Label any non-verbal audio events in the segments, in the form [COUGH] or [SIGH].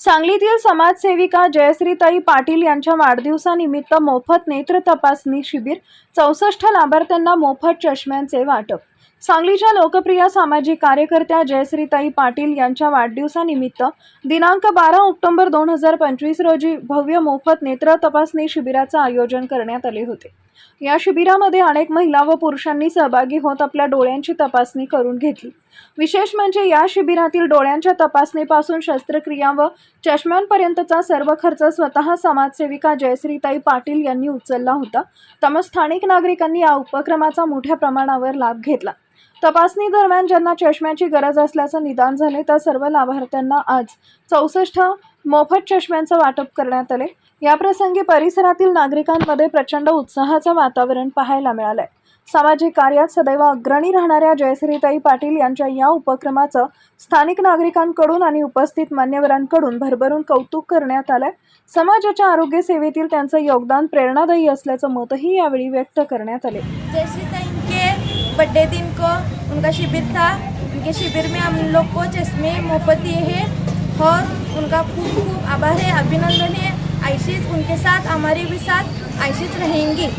सांगलीतील समाजसेविका जयश्रीताई पाटील यांच्या वाढदिवसानिमित्त मोफत नेत्र तपासणी शिबिर. चौसष्ट लाभार्थ्यांना मोफत चष्म्यांचे वाटप. सांगलीच्या लोकप्रिय सामाजिक कार्यकर्त्या जयश्रीताई पाटील यांच्या वाढदिवसानिमित्त दिनांक बारा ऑक्टोबर दोन हजार पंचवीस रोजी भव्य मोफत नेत्र तपासणी शिबिराचं आयोजन करण्यात आले होते. या शिबिरामध्ये अनेक महिला व पुरुषांनी सहभागी होत आपल्या डोळ्यांची तपासणी करून घेतली. विशेष म्हणजे या शिबिरातील डोळ्यांच्या तपासणीपासून शस्त्रक्रिया व चष्म्यांपर्यंतचा सर्व खर्च स्वतः समाजसेविका जयश्रीताई पाटील यांनी उचलला होता. त्यामुळे स्थानिक नागरिकांनी या उपक्रमाचा मोठ्या प्रमाणावर लाभ घेतला. तपासणी दरम्यान ज्यांना चष्म्याची गरज असल्याचं निदान झाले त्या सर्व लाभार्थ्यांना आज चौसष्ट मोफत चष्म्यांचं वाटप करण्यात आले. याप्रसंगी परिसरातील नागरिकांमध्ये प्रचंड उत्साहाचं वातावरण पाहायला मिळालंय. सामाजिक कार्यात सदैव अग्रणी राहणाऱ्या जयश्रीताई पाटील यांच्या या उपक्रमाचं स्थानिक नागरिकांकडून आणि उपस्थित मान्यवरांकडून भरभरून कौतुक करण्यात आलंय. समाजाच्या आरोग्य सेवेतील त्यांचं योगदान प्रेरणादायी असल्याचं मतही यावेळी व्यक्त करण्यात आले. जैसे इनके बर्थडे दिन को उनका शिविर था. उनके शिविर में हम लोग को चश्मे मुफ्त दिए हैं और उनका खूब खूब आभार है अभिनंदन है. ऐसे उनके साथ हमारे भी साथ ऐसे रहेंगी।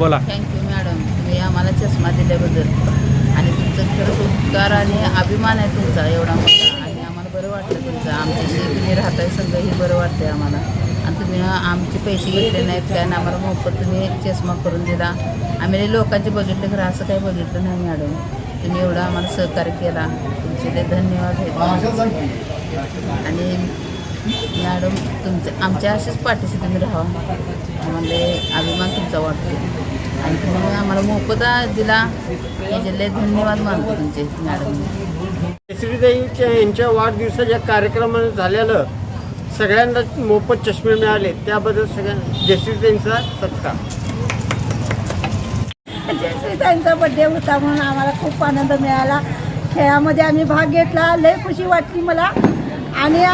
बोला. थँक्यू मॅडम तुम्ही आम्हाला चष्मा दिल्याबद्दल. आणि तुमचं खरंच उपकार आणि अभिमान आहे तुमचा एवढा मोठा. आणि आम्हाला बरं वाटलं तुमचं. आमच्याशी तुम्ही राहताय सगळं हे बरं वाटतंय आम्हाला. आणि तुम्ही आमचे पैसे घेतले नाहीत काय आणि आम्हाला मोफत तुम्ही चष्मा करून दिला. आम्ही लोकांचे बघितले खरं असं काही बघितलं नाही मॅडम तुम्ही एवढं आम्हाला सहकार्य केला. तुमचे ते धन्यवाद आहेत. आणि मॅडम तुमच्या आमच्या असेच पाठीशी तुम्ही राहा. आम्हाला लय अभिमान तुमचा वाटतो. आणि तुम्ही आम्हाला मोफत दिला. लय धन्यवाद मानतो तुमचे मॅडम. यांच्या वाढदिवसाच्या कार्यक्रमाने झालेलं सगळ्यांना मोफत चष्मे मिळाले. त्याबद्दल सगळ्या जयश्रीदेवींचा सत्कार. जयश्रीताईंचा बड्डे होता म्हणून आम्हाला खूप आनंद मिळाला. खेळामध्ये आम्ही भाग घेतला. लय खुशी वाटली मला. आणि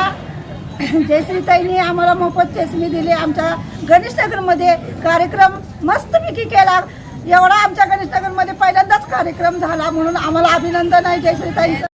[COUGHS] जयश्रीताईंनी आम्हाला मोफत चष्मे दिले. आमच्या गणेशनगरमध्ये कार्यक्रम मस्तपैकी केला. एवढा आमच्या गणेशनगरमध्ये पहिल्यांदाच कार्यक्रम झाला म्हणून आम्हाला अभिनंदन आहे जयश्रीताईंचं.